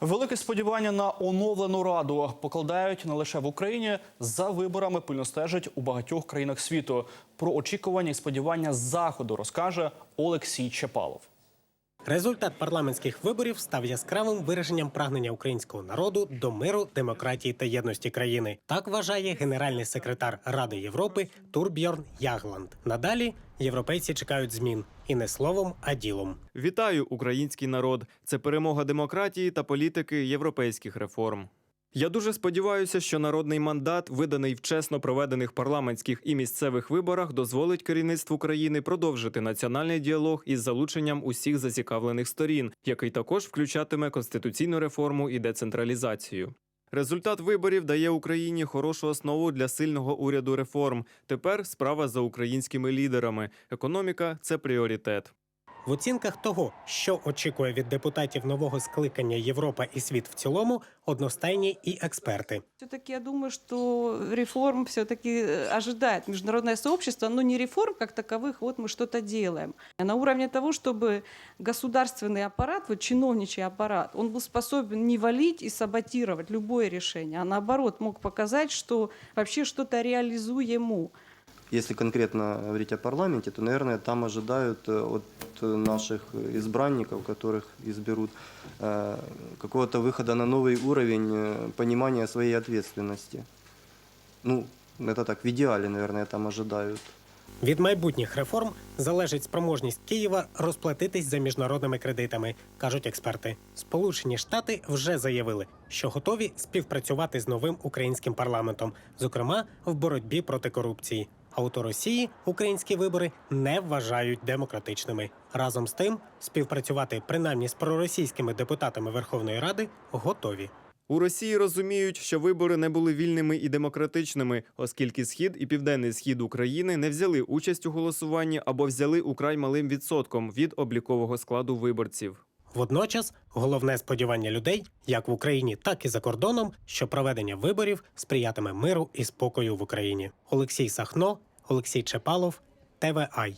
Велике сподівання на оновлену раду покладають не лише в Україні. За виборами пильно стежать у багатьох країнах світу. Про очікування і сподівання заходу розкаже Олексій Чепалов. Результат парламентських виборів став яскравим вираженням прагнення українського народу до миру, демократії та єдності країни. Так вважає генеральний секретар Ради Європи Турбьорн Ягланд. Надалі європейці чекають змін і не словом, а ділом. Вітаю, український народ! Це перемога демократії та політики європейських реформ. Я дуже сподіваюся, що народний мандат, виданий в чесно проведених парламентських і місцевих виборах, дозволить керівництву країни продовжити національний діалог із залученням усіх зацікавлених сторін, який також включатиме конституційну реформу і децентралізацію. Результат виборів дає Україні хорошу основу для сильного уряду реформ. Тепер справа за українськими лідерами. Економіка це пріоритет. В оцінках того, що очікує від депутатів нового скликання Європа і світ в цілому, одностайні і експерти. Все-таки я думаю, что реформ все-таки ожидает международное сообщество, но не реформ как таковых, вот мы что-то делаем. А На уровне того, чтобы государственный аппарат, вот чиновничий аппарат, он был способен не валить и саботировать любое решение, а наоборот мог показать, что вообще что-то реализуемо. Если конкретно говорить о парламенте, то, наверное, там ожидают э, от э, наших избранников, которых изберут, э, какого-то выхода на новый уровень э, понимания своей ответственности. Ну, это так, в идеале, наверное, там ожидают. Від майбутніх реформ залежить спроможність Києва розплатитись за міжнародними кредитами, кажуть експерти. Сполучені Штати вже заявили, що готові співпрацювати з новим українським парламентом, зокрема в боротьбі проти корупції. А Росії українські вибори не вважають демократичними. Разом з тим, співпрацювати принаймні з проросійськими депутатами Верховної Ради готові. У Росії розуміють, що вибори не були вільними і демократичними, оскільки схід і південний схід України не взяли участь у голосуванні або взяли украй малим відсотком від облікового складу виборців. Водночас головне сподівання людей, як в Україні, так і за кордоном, що проведення виборів сприятиме миру і спокою в Україні. Олексій Сахно, Олексій Чепалов, ТВАЙ.